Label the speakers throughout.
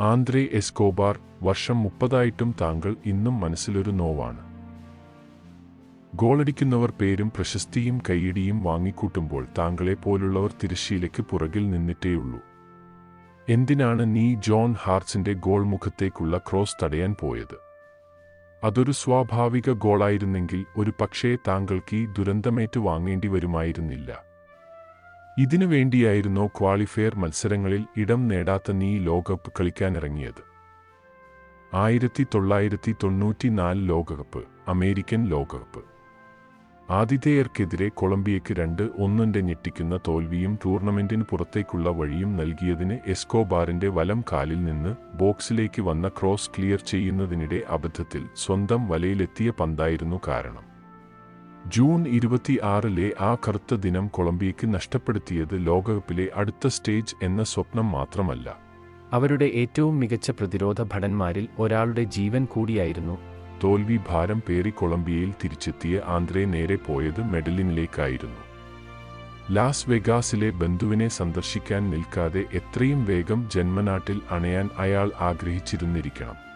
Speaker 1: Andre Escobar വർഷം മുപ്പതായിട്ടും താങ്കൾ ഇന്നും മനസ്സിലൊരു നോവാണ്. ഗോളടിക്കുന്നവർ പേരും പ്രശസ്തിയും കൈയിടിയും വാങ്ങിക്കൂട്ടുമ്പോൾ താങ്കളെ പോലുള്ളവർ തിരശ്ശീലയ്ക്ക് പുറകിൽ നിന്നിട്ടേയുള്ളൂ. എന്തിനാണ് നീ ജോൺ ഹാർട്സിന്റെ ഗോൾ മുഖത്തേക്കുള്ള ക്രോസ് തടയാൻ പോയത്? അതൊരു സ്വാഭാവിക ഗോളായിരുന്നെങ്കിൽ ഒരു പക്ഷേ താങ്കൾക്ക് ഈ ദുരന്തമേറ്റ് വാങ്ങേണ്ടി വരുമായിരുന്നില്ല. ഇതിനു വേണ്ടിയായിരുന്നോ ക്വാളിഫയർ മത്സരങ്ങളിൽ ഇടം നേടാത്ത നീ ലോകകപ്പ് കളിക്കാനിറങ്ങിയത്. ആയിരത്തി തൊള്ളായിരത്തി തൊണ്ണൂറ്റിനാല് ലോകകപ്പ് അമേരിക്കൻ ലോകകപ്പ്. ആതിഥേയർക്കെതിരെ കൊളംബിയയ്ക്ക് രണ്ട് ഒന്നിന്റെ ഞെട്ടിക്കുന്ന തോൽവിയും ടൂർണമെന്റിന് പുറത്തേക്കുള്ള വഴിയും നൽകിയതിന് എസ്കോബാറിന്റെ വലം കാലിൽ നിന്ന് ബോക്സിലേക്ക് വന്ന ക്രോസ് ക്ലിയർ ചെയ്യുന്നതിനിടെ അബദ്ധത്തിൽ സ്വന്തം വലയിലെത്തിയ പന്തായിരുന്നു കാരണം. ജൂൺ ഇരുപത്തിയാറിലെ ആ കറുത്ത ദിനം കൊളംബിയയ്ക്ക് നഷ്ടപ്പെടുത്തിയത് ലോകകപ്പിലെ അടുത്ത സ്റ്റേജ് എന്ന സ്വപ്നം മാത്രമല്ല.
Speaker 2: അവരുടെ ഏറ്റവും മികച്ച പ്രതിരോധ ഭടന്മാരിൽ ഒരാളുടെ ജീവൻ കൂടിയായിരുന്നു.
Speaker 1: തോൽവി ഭാരം പേറി കൊളംബിയയിൽ തിരിച്ചെത്തിയ ആന്ധ്രയെ നേരെ പോയത് മെഡലിനിലേക്കായിരുന്നു. ലാസ് വെഗാസിലെ ബന്ധുവിനെ സന്ദർശിക്കാൻ നിൽക്കാതെ എത്രയും വേഗം ജന്മനാട്ടിൽ അണയാൻ അയാൾ ആഗ്രഹിച്ചിരുന്നിരിക്കണം.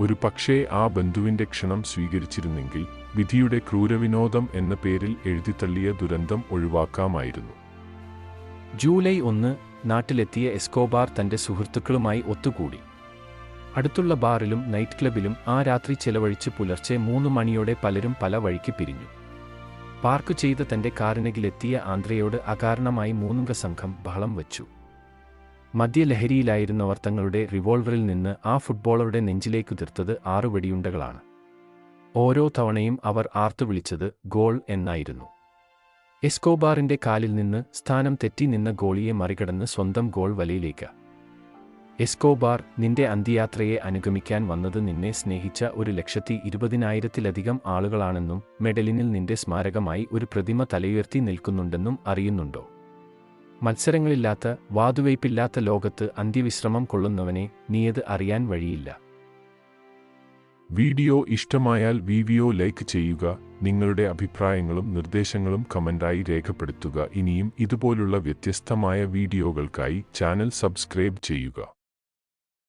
Speaker 1: ഒരു പക്ഷേ ആ ബന്ധുവിന്റെ ക്ഷണം സ്വീകരിച്ചിരുന്നെങ്കിൽ വിധിയുടെ ക്രൂരവിനോദം എന്ന പേരിൽ എഴുതിത്തള്ളിയ ദുരന്തം ഒഴിവാക്കാമായിരുന്നു.
Speaker 2: ജൂലൈ ഒന്ന് നാട്ടിലെത്തിയ എസ്കോബാർ തന്റെ സുഹൃത്തുക്കളുമായി ഒത്തുകൂടി. അടുത്തുള്ള ബാറിലും നൈറ്റ് ക്ലബിലും ആ രാത്രി ചെലവഴിച്ച് പുലർച്ചെ മൂന്ന് മണിയോടെ പലരും പല വഴിക്ക് പിരിഞ്ഞു. പാർക്ക് ചെയ്ത തന്റെ കാറിനകിലെത്തിയ ആന്ധ്രയോട് അകാരണമായി മൂന്നുംഗ സംഘം ബഹളം വച്ചു. മദ്യലഹരിയിലായിരുന്നവർ തങ്ങളുടെ റിവോൾവറിൽ നിന്ന് ആ ഫുട്ബോളറുടെ നെഞ്ചിലേക്ക് തീർത്തത് ആറു വെടിയുണ്ടകളാണ്. ഓരോ തവണയും അവർ ആർത്തു വിളിച്ചത് ഗോൾ എന്നായിരുന്നു. എസ്കോബാറിന്റെ കാലിൽ നിന്ന് സ്ഥാനം തെറ്റി നിന്ന ഗോളിയെ മറികടന്ന് സ്വന്തം ഗോൾ വലയിലേക്ക്. എസ്കോബാർ നിന്റെ അന്ത്യയാത്രയെ അനുഗമിക്കാൻ വന്നത് നിന്നെ സ്നേഹിച്ച ഒരു ലക്ഷത്തി ഇരുപതിനായിരത്തിലധികം ആളുകളാണെന്നും മെഡലിനിൽ നിന്റെ സ്മാരകമായി ഒരു പ്രതിമ തലയുയർത്തി നിൽക്കുന്നുണ്ടെന്നും അറിയുന്നുണ്ടോ? മത്സരങ്ങളില്ലാത്ത വാതുവയ്പില്ലാത്ത ലോകത്ത് അന്ത്യവിശ്രമം കൊള്ളുന്നവനെ നീയത് അറിയാൻ വഴിയില്ല.
Speaker 1: വീഡിയോ ഇഷ്ടമായാൽ വീഡിയോ ലൈക്ക് ചെയ്യുക നിങ്ങളുടെ അഭിപ്രായങ്ങളും നിർദ്ദേശങ്ങളും കമന്റായി രേഖപ്പെടുത്തുക. ഇനിയും ഇതുപോലുള്ള വ്യത്യസ്തമായ വീഡിയോകൾക്കായി ചാനൽ സബ്സ്ക്രൈബ് ചെയ്യുക.